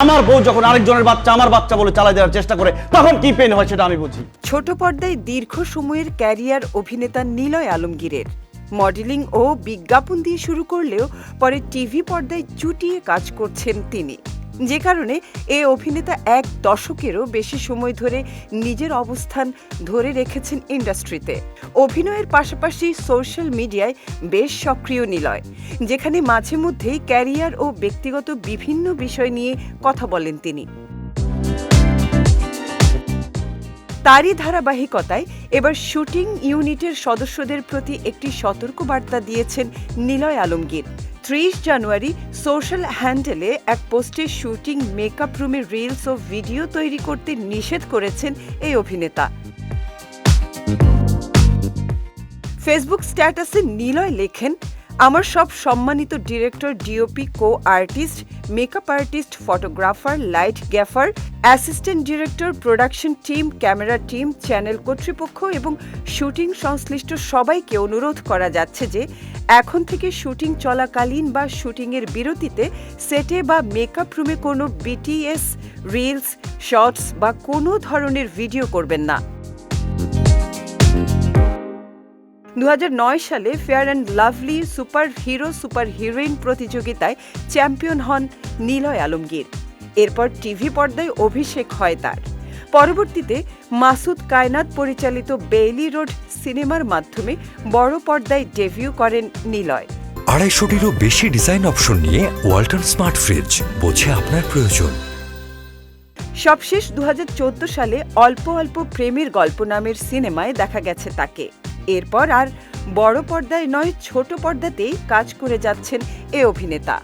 আমার বউ যখন আরেকজনের বাচ্চা আমার বাচ্চা বলে চালাই দেওয়ার চেষ্টা করে, তখন কি পেন হয় সেটা আমি বুঝি। ছোট পর্দায় দীর্ঘ সময়ের ক্যারিয়ার অভিনেতা নিলয় আলমগীরের। মডেলিং ও বিজ্ঞাপন দিয়ে শুরু করলেও পরে টিভি পর্দায় চুটিয়ে কাজ করছেন তিনি। যে কারণে এ অভিনেতা এক দশকেরও বেশি সময় ধরে নিজের অবস্থান ধরে রেখেছেন ইন্ডাস্ট্রিতে। অভিনয়ের পাশাপাশি সোশ্যাল মিডিয়ায় বেশ সক্রিয় নিলয়, যেখানে মাঝে মধ্যেই ক্যারিয়ার ও ব্যক্তিগত বিভিন্ন বিষয় নিয়ে কথা বলেন তিনি। তারই ধারাবাহিকতায় এবার শুটিং ইউনিটের সদস্যদের প্রতি একটি সতর্কবার্তা দিয়েছেন নিলয় আলমগীর। ত্রিশ জানুয়ারি সোশ্যাল হ্যান্ডেলে এক পোস্টে শুটিং মেকআপ রুমের রিলস ও ভিডিও তৈরি করতে নিষেধ করেছেন এই অভিনেতা। ফেসবুক স্ট্যাটাসে নিলয় লেখেন, আমার সব সম্মানিত director DOP co artist makeup artist photographer light gaffer assistant director production team camera team channel কর্তৃপক্ষ এবং শুটিং সংশ্লিষ্ট সবাইকে অনুরোধ করা যাচ্ছে যে এখন থেকে শুটিং চলাকালীন বা শুটিংয়ের বিরতিতে সেটে বা মেকআপ রুমে কোনো বিটিএস রিলস, শর্টস বা কোনো ধরনের ভিডিও করবেন না। দু হাজার নয় সালে fair and lovely super hero super heroine প্রতিযোগিতায় চ্যাম্পিয়ন হন নিলয় আলমগীর। এরপর টিভি পর্দায় অভিষেক হয় তার। পরবর্তীতে মাসুদ কায়নাত পরিচালিত বেইলি রোড সিনেমার মাধ্যমে বড় পর্দায় ডেভিউ করেন নিলয়। আড়াইশোটিরও বেশি ডিজাইন অপশন নিয়ে ওয়াল্টন স্মার্ট ফ্রিজ বোঝে আপনার প্রয়োজন। সবশেষ দু হাজার চোদ্দ সালে অল্প অল্প প্রেমের গল্প নামের সিনেমায় দেখা গেছে তাকে। এরপর আর বড় পর্দায় নয় ছোট পর্দাতেই কাজ করে যাচ্ছেন এ অভিনেতা।